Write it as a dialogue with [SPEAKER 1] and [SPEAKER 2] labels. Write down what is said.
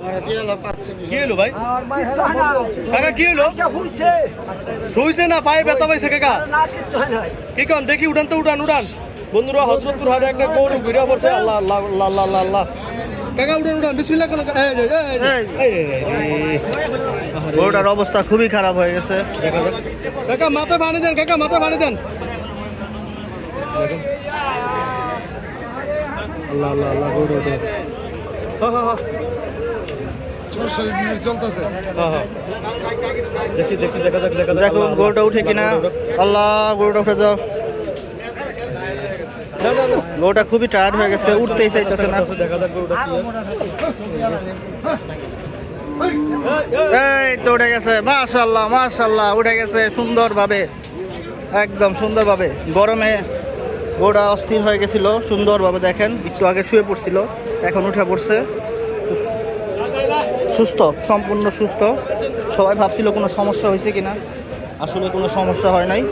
[SPEAKER 1] কি ভাই শুইছে না কন দেখি তো বন্ধুরা একটা পড়ছে।
[SPEAKER 2] গরুটার অবস্থা খুবই খারাপ হয়ে গেছে
[SPEAKER 1] মাথা পানি দেন কাকা মাথা পানি দেন। আল্লাহ আল্লাহ আল্লাহ গরু হ্যাঁ হ্যাঁ হ্যাঁ হ্যাঁ, হ্যাঁ। দেখি দেখি দেখা যাক দেখা যাক।
[SPEAKER 2] দেখুন গরুটা উঠে কিনা?
[SPEAKER 1] আল্লাহ,
[SPEAKER 2] গরুটা উঠে যাও। গরুটা খুবই টায়ার্ড হয়ে গেছে উঠতেই চাইতেছে না।
[SPEAKER 1] দেখা যাক গরুটা
[SPEAKER 2] এই তো উঠে গেছে মাশাল্লাহ মাশাল্লাহ উঠে গেছে সুন্দরভাবে একদম সুন্দরভাবে। গরমে গোড়া অস্থির হয়ে গেছিল সুন্দরভাবে দেখেন একটু আগে শুয়ে পড়ছিল এখন উঠে পড়ছে। সুস্থ সম্পূর্ণ সুস্থ। সবাই ভাবছিল কোনো সমস্যা হয়েছে কিনা। আসলে কোনো সমস্যা হয় নাই।